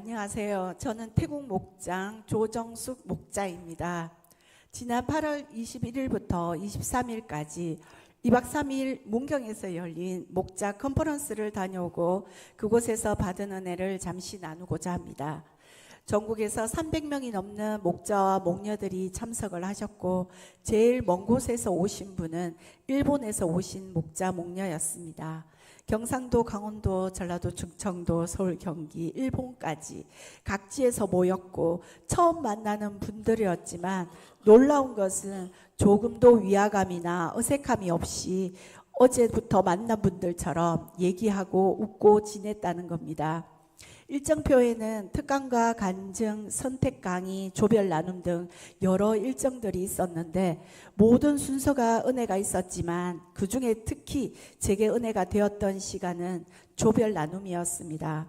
안녕하세요. 저는 태국 목장 조정숙 목자입니다. 지난 8월 21일부터 23일까지 2박 3일 문경에서 열린 목자 컨퍼런스를 다녀오고 그곳에서 받은 은혜를 잠시 나누고자 합니다. 전국에서 300명이 넘는 목자와 목녀들이 참석을 하셨고 제일 먼 곳에서 오신 분은 일본에서 오신 목자 목녀였습니다. 경상도, 강원도, 전라도, 충청도, 서울, 경기, 일본까지 각지에서 모였고 처음 만나는 분들이었지만 놀라운 것은 조금도 위화감이나 어색함이 없이 어제부터 만난 분들처럼 얘기하고 웃고 지냈다는 겁니다. 일정표에는 특강과 간증, 선택 강의, 조별 나눔 등 여러 일정들이 있었는데 모든 순서가 은혜가 있었지만 그 중에 특히 제게 은혜가 되었던 시간은 조별 나눔이었습니다.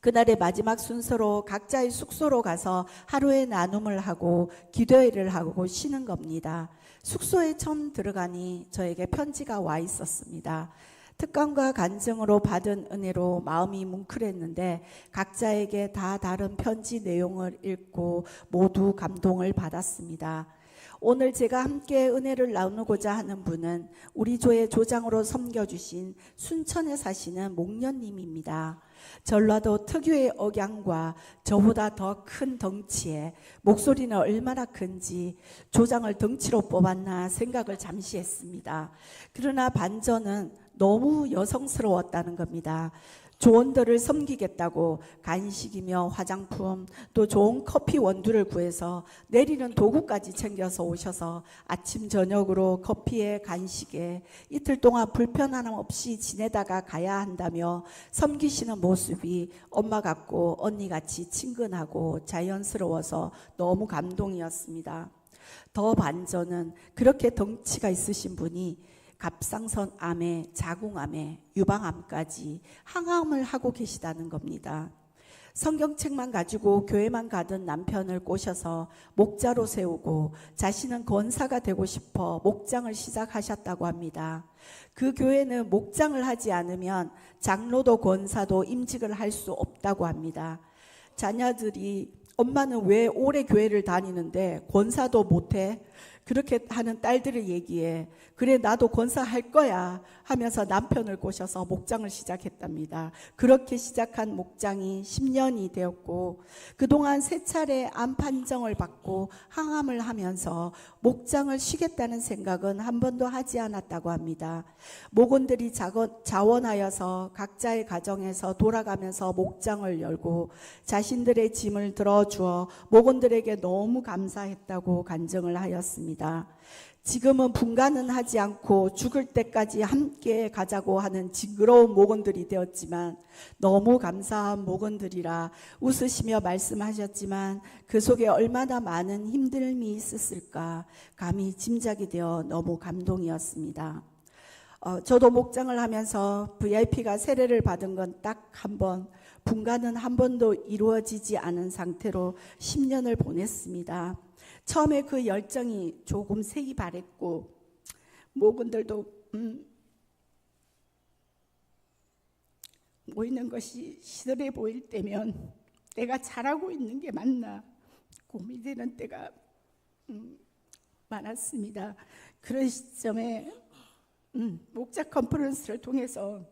그날의 마지막 순서로 각자의 숙소로 가서 하루의 나눔을 하고 기도회를 하고 쉬는 겁니다. 숙소에 처음 들어가니 저에게 편지가 와 있었습니다. 특강과 간증으로 받은 은혜로 마음이 뭉클했는데 각자에게 다 다른 편지 내용을 읽고 모두 감동을 받았습니다. 오늘 제가 함께 은혜를 나누고자 하는 분은 우리 조의 조장으로 섬겨주신 순천에 사시는 목련님입니다. 전라도 특유의 억양과 저보다 더 큰 덩치에 목소리는 얼마나 큰지 조장을 덩치로 뽑았나 생각을 잠시 했습니다. 그러나 반전은 너무 여성스러웠다는 겁니다. 조원들을 섬기겠다고 간식이며 화장품 또 좋은 커피 원두를 구해서 내리는 도구까지 챙겨서 오셔서 아침 저녁으로 커피에 간식에 이틀 동안 불편함 없이 지내다가 가야 한다며 섬기시는 모습이 엄마 같고 언니 같이 친근하고 자연스러워서 너무 감동이었습니다. 더 반전은 그렇게 덩치가 있으신 분이 갑상선 암에 자궁암에 유방암까지 항암을 하고 계시다는 겁니다. 성경책만 가지고 교회만 가던 남편을 꼬셔서 목자로 세우고 자신은 권사가 되고 싶어 목장을 시작하셨다고 합니다. 그 교회는 목장을 하지 않으면 장로도 권사도 임직을 할 수 없다고 합니다. 자녀들이 엄마는 왜 오래 교회를 다니는데 권사도 못해? 그렇게 하는 딸들의 얘기에 그래 나도 권사할 거야 하면서 남편을 꼬셔서 목장을 시작했답니다. 그렇게 시작한 목장이 10년이 되었고 그동안 세 차례 암 판정을 받고 항암을 하면서 목장을 쉬겠다는 생각은 한 번도 하지 않았다고 합니다. 목원들이 자원하여서 각자의 가정에서 돌아가면서 목장을 열고 자신들의 짐을 들어주어 목원들에게 너무 감사했다고 간증을 하였습니다. 지금은 분간은 하지 않고 죽을 때까지 함께 가자고 하는 징그러운 목원들이 되었지만 너무 감사한 목원들이라 웃으시며 말씀하셨지만 그 속에 얼마나 많은 힘듦이 있었을까 감히 짐작이 되어 너무 감동이었습니다. 어, 저도 목장을 하면서 VIP가 세례를 받은 건 딱 한 번, 분간은 한 번도 이루어지지 않은 상태로 10년을 보냈습니다. 처음에 그 열정이 조금 색이 바랬고 모군들도 음, 모이는 것이 시들해 보일 때면 내가 잘하고 있는 게 맞나 고민되는 때가 음, 많았습니다. 그런 시점에 음, 목자 컨퍼런스를 통해서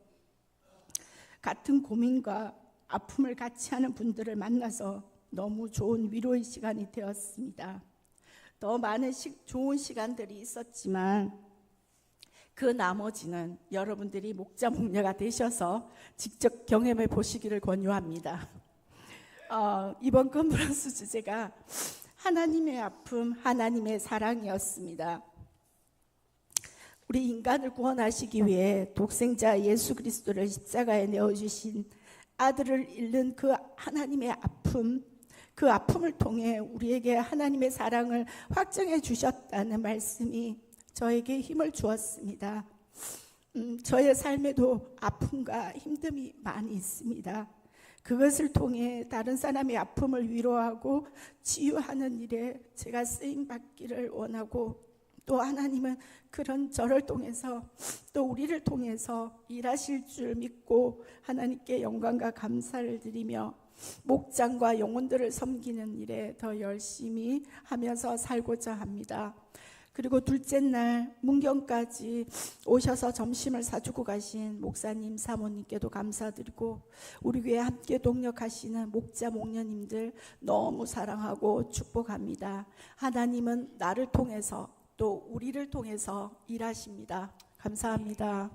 같은 고민과 아픔을 같이 하는 분들을 만나서 너무 좋은 위로의 시간이 되었습니다. 더 많은 시, 좋은 시간들이 있었지만 그 나머지는 여러분들이 목자 목녀가 되셔서 직접 경험해 보시기를 권유합니다. 어, 이번 컨퍼런스 주제가 하나님의 아픔, 하나님의 사랑이었습니다. 우리 인간을 구원하시기 위해 독생자 예수 그리스도를 십자가에 내어 주신 아들을 잃는 그 하나님의 아픔, 그 아픔을 통해 우리에게 하나님의 사랑을 확정해 주셨다는 말씀이 저에게 힘을 주었습니다. 음, 저의 삶에도 아픔과 힘듦이 많이 있습니다. 그것을 통해 다른 사람의 아픔을 위로하고 치유하는 일에 제가 쓰임 받기를 원하고 또 하나님은 그런 저를 통해서 또 우리를 통해서 일하실 줄 믿고 하나님께 영광과 감사를 드리며 목장과 영혼들을 섬기는 일에 더 열심히 하면서 살고자 합니다. 그리고 둘째 날 문경까지 오셔서 점심을 사주고 가신 목사님 사모님께도 감사드리고 우리 교회 함께 동력하시는 목자 목녀님들 너무 사랑하고 축복합니다. 하나님은 나를 통해서 또 우리를 통해서 일하십니다. 감사합니다.